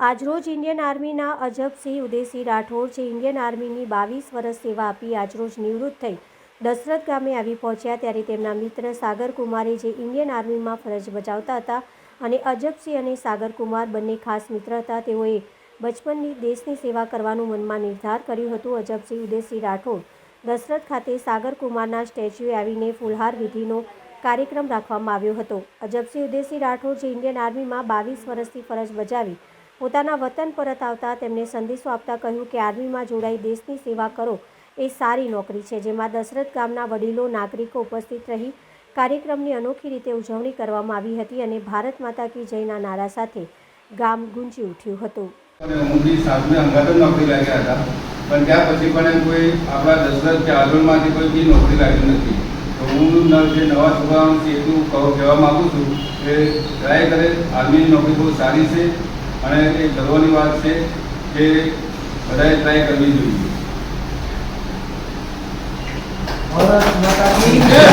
આજરોજ ઇન્ડિયન આર્મીના અજબસિંહ ઉદયસિંહ રાઠોડ જે ઇન્ડિયન આર્મીની બાવીસ વર્ષ સેવા આપી આજરોજ નિવૃત્ત થઈ દશરથ ગામે આવી પહોંચ્યા ત્યારે તેમના મિત્ર સાગર કુમારે જે ઇન્ડિયન આર્મીમાં ફરજ બજાવતા હતા અને અજબસિંહ અને સાગર કુમાર બંને ખાસ મિત્ર હતા, તેઓએ બચપનની દેશની સેવા કરવાનું મનમાં નિર્ધાર કર્યું હતું. અજબસિંહ ઉદયસિંહ રાઠોડ દશરથ ખાતે સાગર કુમારના સ્ટેચ્યુએ આવીને ફુલહાર વિધિનો કાર્યક્રમ રાખવામાં આવ્યો હતો. અજબસિંહ ઉદયસિંહ રાઠોડ જે ઇન્ડિયન આર્મીમાં બાવીસ વર્ષથી ફરજ બજાવી પોતાના વતન પરત આવતા તેમને સંદેશો આપતા કહ્યું કે આર્મીમાં જોડાઈ દેશની સેવા કરો એ સારી નોકરી છે, જેમાં દશરથ ગામના વડીલો, નાગરિકો ઉપસ્થિત રહી કાર્યક્રમની અનોખી રીતે ઉજવણી કરવામાં આવી હતી અને ભારત માતા કી જયના નારા સાથે ગામ ગુંજી ઉઠ્યું હતું. પણ ત્યાં પછી પણ કોઈ આપણા દશરથ કે આંદોલનમાંથી કોઈ બી નોકરી લાગી નથી. હું જે નવા છોકરાઓ એટલું કહું, કહેવા માગું છું કે ટ્રાય કરે, આર્મીની નોકરી બહુ સારી છે. અને એ ગર્વની વાત છે કે બધાએ ટ્રાય કરવી જોઈએ. ભારત માતા કી જય